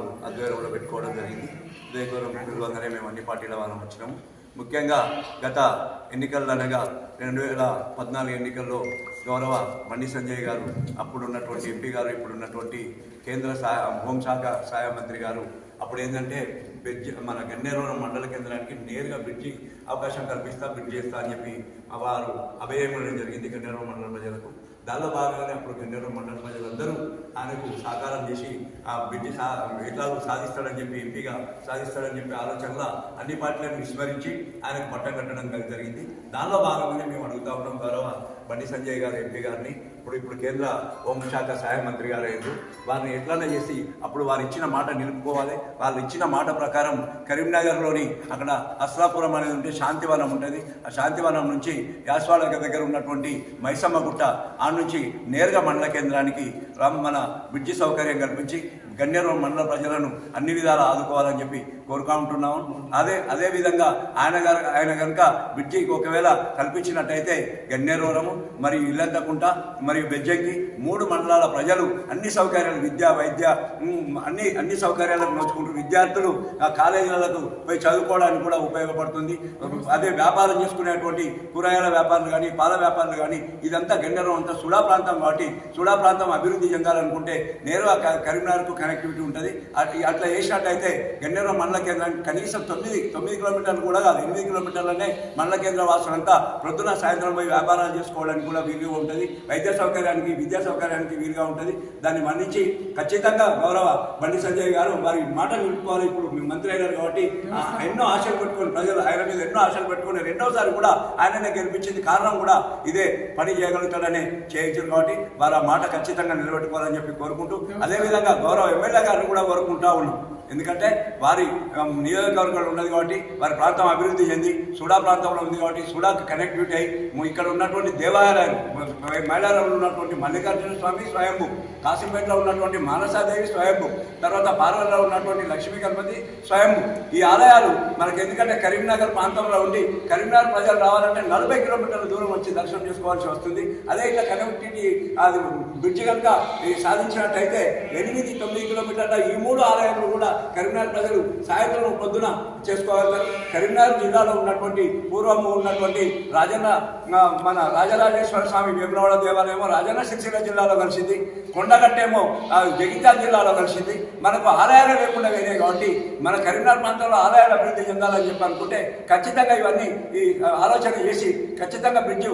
వారు ఆధ్వర్యంలో పెట్టుకోవడం జరిగింది. ఉదయగూరం పిలువంగానే మేము అన్ని పార్టీల వాళ్ళం వచ్చినాము. ముఖ్యంగా గత ఎన్నికల్లో అనగా రెండు వేల పద్నాలుగు ఎన్నికల్లో గౌరవ బండి సంజయ్ గారు అప్పుడు ఉన్నటువంటి ఎంపీ గారు ఇప్పుడు ఉన్నటువంటి కేంద్ర సహాయ హోంశాఖ సహాయ మంత్రి గారు అప్పుడు ఏంటంటే బ్రిడ్జ్ మన గన్నేరవరం మండల కేంద్రానికి నేరుగా బ్రిడ్జి అవకాశం కల్పిస్తా బ్రిడ్జ్ చేస్తా అని చెప్పి వారు అభయమడం జరిగింది గన్నేరవరం మండల ప్రజలకు. దానిలో భాగంగానే అప్పుడు గన్నేరు మండల ప్రజలందరూ ఆయనకు సహకారం చేసి ఆ బిడ్డి సా ఎట్లాగో సాధిస్తాడని చెప్పి ఎంపీగా సాధిస్తాడని చెప్పి ఆలోచనలో అన్ని పార్టీలను విస్మరించి ఆయనకు పట్టం కట్టడం జరిగింది. దానిలో భాగంగానే మేము అడుగుతా ఉన్నాం గౌరవ బండి సంజయ్ గారు ఎంపీ గారిని. ఇప్పుడు ఇప్పుడు కేంద్ర హోంశాఖ సహాయ మంత్రి గారు అయ్యారు. వారిని ఎట్లనే చేసి అప్పుడు వారు ఇచ్చిన మాట నిలుపుకోవాలి. వాళ్ళు ఇచ్చిన మాట ప్రకారం కరీంనగర్లోని అక్కడ అస్లాపురం అనేది ఉంటే శాంతివనం ఉంటుంది. ఆ శాంతివనం నుంచి యాస్వాడ దగ్గర ఉన్నటువంటి మైసమ్మ గుట్ట ఆ నుంచి నేరుగా మండల కేంద్రానికి మన బ్రిడ్జి సౌకర్యం కల్పించి గన్నేరు మండల ప్రజలను అన్ని విధాలు ఆదుకోవాలని చెప్పి కోరుకుంటున్నాము అదే అదే విధంగా ఆయన గారు ఆయన కనుక బ్రిడ్జికి ఒకవేళ కల్పించినట్టయితే గన్నేరవరము మరియు ఇల్లంతకుంట మరియు బెజ్జంకి మూడు మండలాల ప్రజలు అన్ని సౌకర్యాలు విద్య వైద్య అన్ని అన్ని సౌకర్యాలకు నోచుకుంటూ విద్యార్థులు ఆ కాలేజీలకు పోయి చదువుకోవడానికి కూడా ఉపయోగపడుతుంది. అదే వ్యాపారం చేసుకునేటువంటి కూరగాయల వ్యాపారులు కానీ పాల వ్యాపారులు కానీ ఇదంతా గన్నేరం అంతా సుడా ప్రాంతం కాబట్టి సుడా ప్రాంతం అభివృద్ధి చెందాలనుకుంటే నేరుగా కరీంనగర్కు కనెక్టివిటీ ఉంటుంది. అట్- అట్లా చేసినట్టయితే గన్నేరం మండల కేంద్రానికి కనీసం తొమ్మిది తొమ్మిది కిలోమీటర్లు కూడా కాదు ఎనిమిది కిలోమీటర్లనే మండల కేంద్ర వాసులంతా ప్రొద్దున సాయంత్రం పోయి వ్యాపారాలు చేసుకోవడానికి కూడా వీలుగా ఉంటుంది. వైద్య సౌకర్యానికి విద్యా సౌకర్యానికి వీలుగా ఉంటుంది. దాన్ని మన్నించి ఖచ్చితంగా గౌరవ బండి సంజయ్ గారు వారి మాట నిలుపుకోవాలి. ఇప్పుడు మీ మంత్రి అయినారు కాబట్టి ఎన్నో ఆశలు పెట్టుకొని ప్రజలు ఆయన మీద ఎన్నో ఆశలు పెట్టుకొని రెండోసారి కూడా ఆయననే గెలిపించింది. కారణం కూడా ఇదే పని చేయగలుగుతాడనే చేయించారు కాబట్టి వారు ఆ మాట ఖచ్చితంగా నిలబెట్టుకోవాలని చెప్పి కోరుకుంటూ అదేవిధంగా గౌరవ ఎమ్మెల్యే గారిని కూడా కోరుకుంటా ఉన్నాం. ఎందుకంటే వారి నియోజకవర్గాలు ఉన్నది కాబట్టి వారి ప్రాంతం అభివృద్ధి చెంది సుడా ప్రాంతంలో ఉంది కాబట్టి సుడాకు కనెక్టివిటీ అయ్యి ఇక్కడ ఉన్నటువంటి దేవాలయాలు మ- మైలారంలో ఉన్నటువంటి మల్లికార్జున స్వామి స్వయంభు కాశీపేటలో ఉన్నటువంటి మానసాదేవి స్వయంభు తర్వాత పార్వతిలో ఉన్నటువంటి లక్ష్మీ గణపతి స్వయంభు. ఈ ఆలయాలు మనకి ఎందుకంటే కరీంనగర్ ప్రాంతంలో ఉండి కరీంనగర్ ప్రజలు రావాలంటే నలభై కిలోమీటర్ల దూరం వచ్చి దర్శనం చేసుకోవాల్సి వస్తుంది. అదే ఇట్లా కనెక్టివిటీ అది బ్రిడ్జి కనుక సాధించినట్టయితే ఎనిమిది తొమ్మిది కిలోమీటర్ల ఈ మూడు ఆలయాలు కూడా కరీంనగర్ ప్రజలు సాయంత్రం పొద్దున చేసుకోవాలి. కరీంనగర్ జిల్లాలో ఉన్నటువంటి పూర్వము ఉన్నటువంటి రాజన్న మన రాజరాజేశ్వర స్వామి విగ్రహాల దేవాలయమో రాజన్న శిక్షణ జిల్లాలో కలిసింది. కొండగట్టేమో జగిత్యాల జిల్లాలో కలిసింది. మనకు ఆలయాలు లేకుండా వేరే కాబట్టి మన కరీంనగర్ ప్రాంతంలో ఆలయాలు అభివృద్ధి చెందాలని చెప్పి అనుకుంటే ఖచ్చితంగా ఇవన్నీ ఈ ఆలోచన చేసి ఖచ్చితంగా బ్రిడ్జ్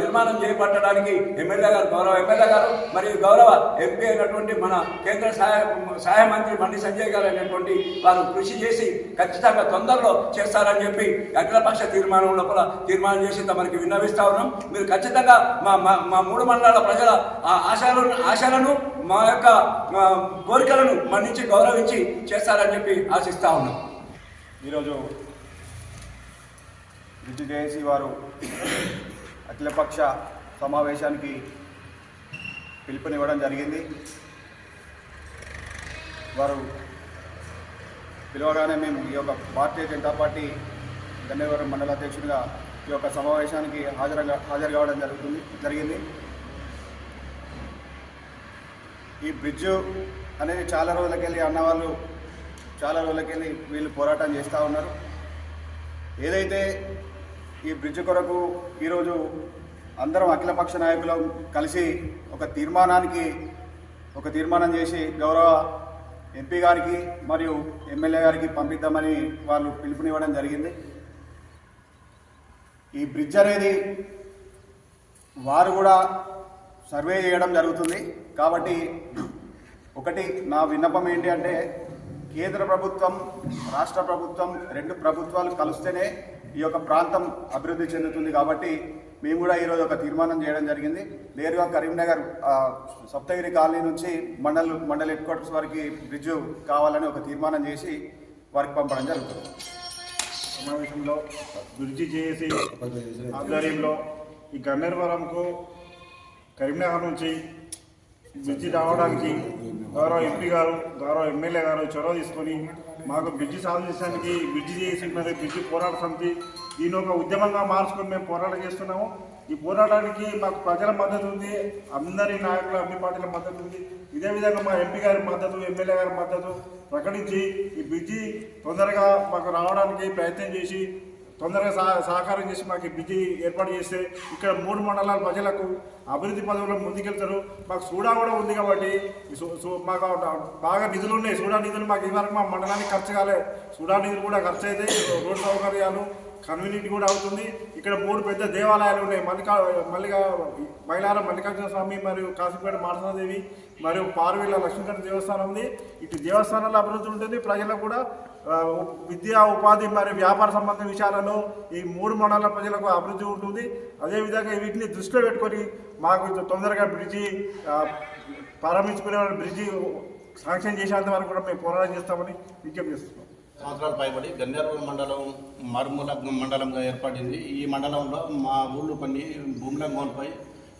నిర్మాణం చేపట్టడానికి ఎమ్మెల్యే గారు గౌరవ ఎమ్మెల్యే గారు మరియు గౌరవ ఎంపీ అయినటువంటి మన కేంద్ర సహాయ సహాయ మంత్రి బండి సంజయ్ గారు అనేటువంటి వారు కృషి చేసి ఖచ్చితంగా తొందరలో చేస్తారని చెప్పి అఖిలపక్ష తీర్మానం లోపల తీర్మానం చేసి తమకి విన్నవిస్తా ఉన్నాం. మీరు ఖచ్చితంగా మా మా మా మూడు మండలాల ప్రజల ఆ ఆశలను ఆశలను మా యొక్క కోరికలను మన్నించి గౌరవించి చేస్తారని చెప్పి ఆశిస్తా ఉన్నాం. ఈరోజు బ్రిడ్జి జేఏసీ వారు అఖిలపక్ష సమావేశానికి పిలుపునివ్వడం జరిగింది. వారు పిలవగానే మేము ఈ యొక్క భారతీయ జనతా పార్టీ గన్నేవరం మండల అధ్యక్షుడిగా ఈ యొక్క సమావేశానికి హాజరుగా హాజరు కావడం జరుగుతుంది జరిగింది. ఈ బ్రిడ్జ్ అనేది చాలా రోజులకెళ్ళి అన్నవాళ్ళు చాలా రోజులకెళ్ళి వీళ్ళు పోరాటం చేస్తూ ఉన్నారు. ఏదైతే ఈ బ్రిడ్జ్ కొరకు ఈరోజు అందరం అఖిలపక్ష నాయకులు కలిసి ఒక తీర్మానానికి ఒక తీర్మానం చేసి గౌరవ ఎంపీ గారికి మరియు ఎమ్మెల్యే గారికి పంపిద్దామని వాళ్ళు పిలుపునివ్వడం జరిగింది. ఈ బ్రిడ్జ్ అనేది వారు కూడా సర్వే చేయడం జరుగుతుంది. కాబట్టి ఒకటి నా విన్నపం ఏంటి అంటే కేంద్ర ప్రభుత్వం రాష్ట్ర ప్రభుత్వం రెండు ప్రభుత్వాలు కలిస్తేనే ఈ యొక్క ప్రాంతం అభివృద్ధి చెందుతుంది కాబట్టి మేము కూడా ఈరోజు ఒక తీర్మానం చేయడం జరిగింది. నేరుగా కరీంనగర్ సప్తగిరి కాలనీ నుంచి మండల్ మండల్ హెడ్ క్వార్టర్స్ వరకు బ్రిడ్జ్ కావాలని ఒక తీర్మానం చేసి వారికి పంపడం జరుగుతుంది. సమావేశంలో బ్రిడ్జి చేసి ఆధ్వర్యంలో ఈ గన్నేరువరంకు కరీంనగర్ నుంచి బ్రిడ్జి రావడానికి గౌరవ ఎంపీ గారు గౌరవ ఎమ్మెల్యే గారు చొరవ తీసుకొని మాకు బ్రిడ్జి సాధించడానికి బ్రిడ్జి చేసి మరి బ్రిడ్జి పోరాట సమితి దీని ఒక ఉద్యమంగా మార్చుకొని మేము పోరాటం చేస్తున్నాము. ఈ పోరాటానికి మాకు ప్రజల మద్దతు ఉంది అందరి నాయకుల అన్ని పార్టీల మద్దతు ఉంది. ఇదే విధంగా మా ఎంపీ గారి మద్దతు ఎమ్మెల్యే గారి మద్దతు ప్రకటించి ఈ బ్రిడ్జి తొందరగా మాకు రావడానికి ప్రయత్నం చేసి తొందరగా సహకారం చేసి మాకు ఈ బ్రిడ్జి ఏర్పాటు చేస్తే ఇక్కడ మూడు మండలాల ప్రజలకు అభివృద్ధి పదవుల్లో ముందుకెళ్తారు. మాకు సూడా కూడా ఉంది కాబట్టి మాకు బాగా నిధులు ఉన్నాయి. సూడా నిధులు మాకు ఇదివరకు మా మండలానికి ఖర్చు కాలే. సూడా నిధులు కూడా ఖర్చు అయితే రోడ్ సౌకర్యాలు కన్వీనియంట్ కూడా అవుతుంది. ఇక్కడ మూడు పెద్ద దేవాలయాలు ఉన్నాయి. మల్లికా మల్లికా మైలారం మల్లికార్జున స్వామి మరియు కాశీపేట మానసాదేవి మరియు పార్వీల లక్ష్మీకరణ దేవస్థానం ఉంది. ఇటు దేవస్థానాల అభివృద్ధి ఉంటుంది. ప్రజలకు కూడా విద్యా ఉపాధి మరియు వ్యాపార సంబంధ విషయాలలో ఈ మూడు మండలాల ప్రజలకు అభివృద్ధి ఉంటుంది. అదేవిధంగా వీటిని దృష్టిలో పెట్టుకొని మాకు ఇంత తొందరగా బ్రిడ్జి ప్రారంభించుకునే బ్రిడ్జి శాంక్షన్ చేసేంత వరకు కూడా మేము పోరాటం చేస్తామని విజ్ఞప్తి చేస్తున్నాం. సంవత్సరాలు పైబడి గన్నేరు మండలం మారుమూల మండలంగా ఏర్పడింది. ఈ మండలంలో మా ఊళ్ళో కొన్ని భూముల కోల్పోయి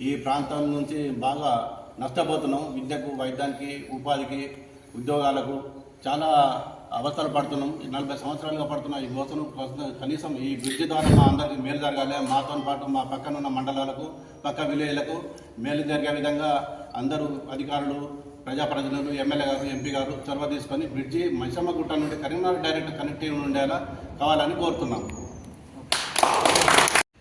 ఈ ప్రాంతం నుంచి బాగా నష్టపోతున్నాం. విద్యకు వైద్యానికి ఉపాధికి ఉద్యోగాలకు చాలా అవస్థలు పడుతున్నాం. ఈ నలభై సంవత్సరాలుగా పడుతున్న ఈ గోసను కనీసం ఈ బ్రిడ్జి ద్వారా మా అందరికీ మేలు జరగాలి. మాతో పాటు మా పక్కనున్న మండలాలకు పక్క విలేజ్లకు మేలు జరిగే విధంగా అందరూ అధికారులు ప్రజాప్రతినిధులు ఎమ్మెల్యే గారు ఎంపీ గారు చొరవ తీసుకొని బ్రిడ్జి మైసమ్మ గుట్ట నుండి కరీంనగర్ డైరెక్ట్ కనెక్టివ్ ఉండేలా కావాలని కోరుతున్నాం.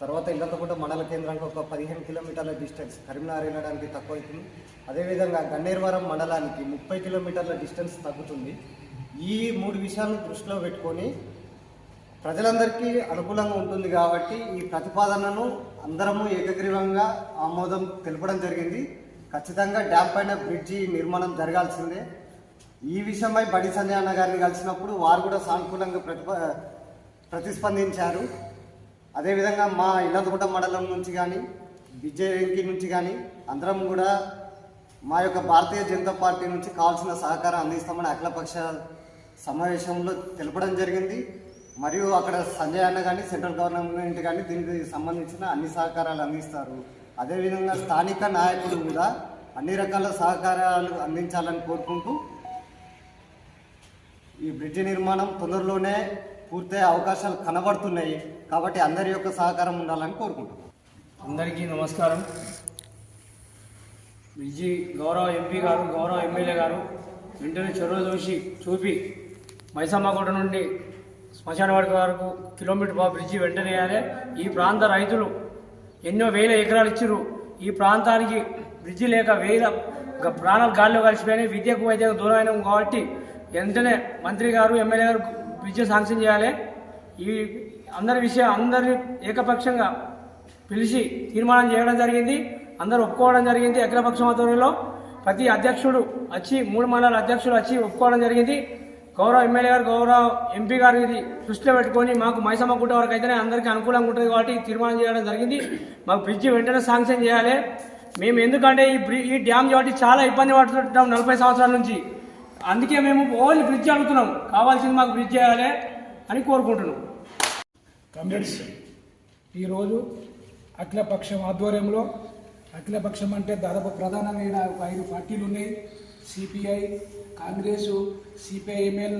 తర్వాత ఇల్లంతకుంట మండల కేంద్రానికి ఒక పదిహేను కిలోమీటర్ల డిస్టెన్స్ కరీంనగర్ వెళ్ళడానికి తక్కువ అవుతుంది అదేవిధంగా గన్నేరువరం మండలానికి ముప్పై కిలోమీటర్ల డిస్టెన్స్ తగ్గుతుంది. ఈ మూడు విషయాలను దృష్టిలో పెట్టుకొని ప్రజలందరికీ అనుకూలంగా ఉంటుంది కాబట్టి ఈ ప్రతిపాదనను అందరము ఏకగ్రీవంగా ఆమోదం తెలపడం జరిగింది. ఖచ్చితంగా డ్యామ్ పైన బ్రిడ్జి నిర్మాణం జరగాల్సిందే. ఈ విషయమై బడి సంజయ్ అన్న గారిని కలిసినప్పుడు వారు కూడా సానుకూలంగా ప్రతిప ప్రతిస్పందించారు. అదేవిధంగా మా ఇల్లదుగుట మండలం నుంచి కానీ విజయంకి నుంచి కానీ అందరం కూడా మా యొక్క భారతీయ జనతా పార్టీ నుంచి కావాల్సిన సహకారం అందిస్తామని అఖిలపక్ష సమావేశంలో తెలపడం జరిగింది. మరియు అక్కడ సంజయ్ అన్న కానీ సెంట్రల్ గవర్నమెంట్ కానీ దీనికి సంబంధించిన అన్ని సహకారాలు అందిస్తారు. అదేవిధంగా స్థానిక నాయకులు కూడా అన్ని రకాల సహకారాలు అందించాలని కోరుకుంటూ ఈ బ్రిడ్జి నిర్మాణం తొందరలోనే పూర్తయ్యే అవకాశాలు కనబడుతున్నాయి కాబట్టి అందరి యొక్క సహకారం ఉండాలని కోరుకుంటున్నాం. అందరికీ నమస్కారం. బ్రిడ్జి గౌరవ ఎంపీ గారు గౌరవ ఎమ్మెల్యే గారు వెంటనే చొరవ చూసి చూపి మైసమ్మకోట నుండి శ్మశానవాడి వరకు కిలోమీటర్ బ్రిడ్జి వెంటనే వేయాలి. ఈ ప్రాంత రైతులు ఎన్నో వేల ఎకరాలు ఇచ్చిర్రు. ఈ ప్రాంతానికి బ్రిడ్జి లేక వేల ప్రాణాలు గాల్లో కలిసిపోయినాయి విద్యకు వైద్యకు దూరం అయినాం కాబట్టి వెంటనే మంత్రి గారు ఎమ్మెల్యే గారు బ్రిడ్జి శాంక్షన్ చేయాలి. ఈ అందరి విషయం అందరినీ ఏకపక్షంగా పిలిచి తీర్మానం చేయడం జరిగింది. అందరూ ఒప్పుకోవడం జరిగింది. అఖిలపక్షం ఆధ్వర్యంలో ప్రతి అధ్యక్షుడు వచ్చి మూడు మండల అధ్యక్షుడు వచ్చి ఒప్పుకోవడం జరిగింది. గౌరవ ఎమ్మెల్యే గారు గౌరవ ఎంపీ గారు ఇది దృష్టిలో పెట్టుకొని మాకు మైసమ్మ గుట్ట వరకు అయితేనే అందరికీ అనుకూలంగా ఉంటుంది కాబట్టి తీర్మానం చేయడం జరిగింది. మాకు బ్రిడ్జి వెంటనే శాంక్షన్ చేయాలి. మేము ఎందుకంటే ఈ బ్రి ఈ డ్యామ్ కాబట్టి చాలా ఇబ్బంది పడుతుంటాం నలభై సంవత్సరాల నుంచి. అందుకే మేము ఓన్లీ బ్రిడ్జ్ అడుగుతున్నాం. కావాల్సింది మాకు బ్రిడ్జ్ చేయాలి అని కోరుకుంటున్నాం. కమ్రేడ్స్ ఈరోజు అఖిలపక్షం ఆధ్వర్యంలో అఖిలపక్షం అంటే దాదాపు ప్రధానమైన ఒక ఐదు పార్టీలు ఉన్నాయి. CPI Congress CPIML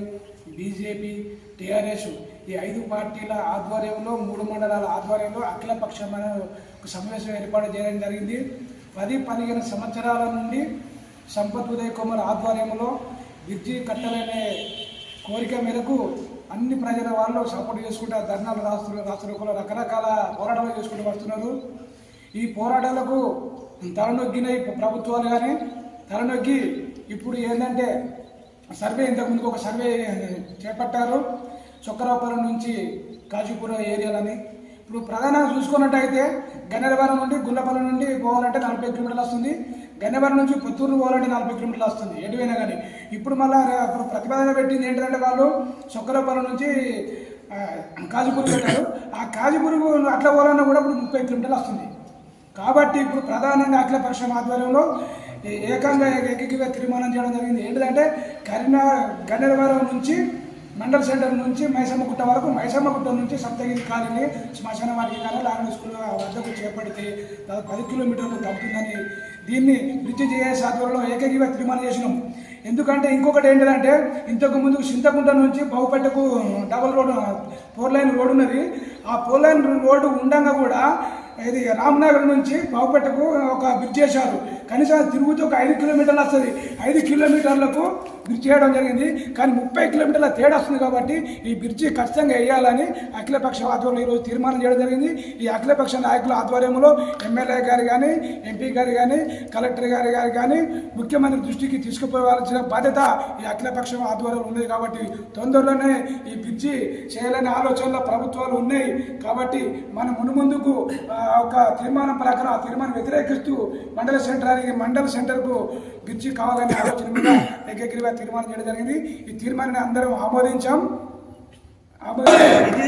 BJP TRS ఈ ఐదు పార్టీల ఆధ్వర్యంలో మూడు మండలాల ఆధ్వర్యంలో అఖిలపక్షమైన ఒక సమావేశం ఏర్పాటు చేయడం జరిగింది. పది పదిహేను సంవత్సరాల నుండి సంపత్ ఉదయ్ కుమార్ ఆధ్వర్యంలో బ్రిడ్జి కట్టాలనే కోరిక మేరకు అన్ని ప్రజల వాళ్ళు సపోర్ట్ చేసుకుంటూ ధర్నాలు రాష్ట్ర రాష్ట్రంలో రకరకాల పోరాటాలు చేసుకుంటూ వస్తున్నారు. ఈ పోరాటాలకు తలనొగ్గిన ప్రభుత్వాలు కానీ తలనొగ్గి ఇప్పుడు ఏంటంటే సర్వే ఇంతకుముందుకు ఒక సర్వే చేపట్టారు. చొక్కరావుపురం నుంచి కాజీపురం ఏరియాలని. ఇప్పుడు ప్రధానంగా చూసుకున్నట్టయితే గన్నెరవరం నుండి గుల్లపల్లి నుండి పోవాలంటే నలభై కిలోమీటర్లు వస్తుంది. గన్నెవరం నుంచి పుత్తూరు పోవాలంటే నలభై కిలోమీటర్లు వస్తుంది ఎటువైనా కానీ. ఇప్పుడు మళ్ళీ ఇప్పుడు ప్రతిపాదన పెట్టింది ఏంటంటే వాళ్ళు చొక్కరాపురం నుంచి కాజీపూర్ పెట్టారు ఆ కాజీపూర్ అట్లా పోవాలన్నా కూడా ఇప్పుడు ముప్పై కిలోమీటర్లు వస్తుంది. కాబట్టి ఇప్పుడు ప్రధానంగా అఖిల పరిశ్రమ ఆధ్వర్యంలో ఏకంగా ఏకీకృత తీర్మానం చేయడం జరిగింది. ఏంటంటే కరీనా గన్నెరవరం నుంచి మండల్ సెంటర్ నుంచి మైసమ్మగుట్ట వరకు మైసమ్మగుట్ట నుంచి సప్తగిరి కాలనీ శ్మశాన వారికి కానీ లాంగ్వేజ్ స్కూల్ వద్దకు చేపడితే దాదాపు పది కిలోమీటర్లు తగ్గుతుందని దీన్ని బ్రిడ్జి చేసే ఆధ్వర్యంలో ఏకీకృత తీర్మానం చేసినాం. ఎందుకంటే ఇంకొకటి ఏంటంటే ఇంతకు ముందు చింతకుంట నుంచి బాగుపేటకు double road four line road ఉన్నది. ఆ ఫోర్ లైన్ రోడ్డు ఉండగా కూడా ఇది రామ్నగర్ నుంచి బాగుపేటకు ఒక బ్రిడ్జ్ చేశారు కనీసం తిరుగుతూ ఒక ఐదు కిలోమీటర్లు వస్తుంది. ఐదు కిలోమీటర్లకు బ్రిడ్జ్ వేయడం జరిగింది. కానీ ముప్పై కిలోమీటర్ల తేడా వస్తుంది కాబట్టి ఈ బ్రిడ్జి ఖచ్చితంగా వేయాలని అఖిలపక్ష ఆధ్వర్యంలో ఈరోజు తీర్మానం చేయడం జరిగింది. ఈ అఖిలపక్ష నాయకుల ఆధ్వర్యంలో ఎమ్మెల్యే గారు కానీ ఎంపీ గారు కానీ కలెక్టర్ గారు గారు కానీ ముఖ్యమంత్రి దృష్టికి తీసుకుపోవాల్సిన బాధ్యత ఈ అఖిలపక్షం ఆధ్వర్యంలో ఉంది కాబట్టి తొందరలోనే ఈ బ్రిడ్జి చేయాలనే ఆలోచనలో ప్రభుత్వాలు ఉన్నాయి కాబట్టి మనం మునుముందుకు ఒక తీర్మానం ప్రకారం ఆ తీర్మానం వ్యతిరేకిస్తూ మండల సెంటర్కి మండల సెంటర్కు బ్రిడ్జి కావాలనే ఆలోచన మీద ఏకగ్రీవ తీర్మానం చేయడం జరిగింది. ఈ తీర్మానాన్ని అందరం ఆమోదించాం. ఆమోదించాం. ఇది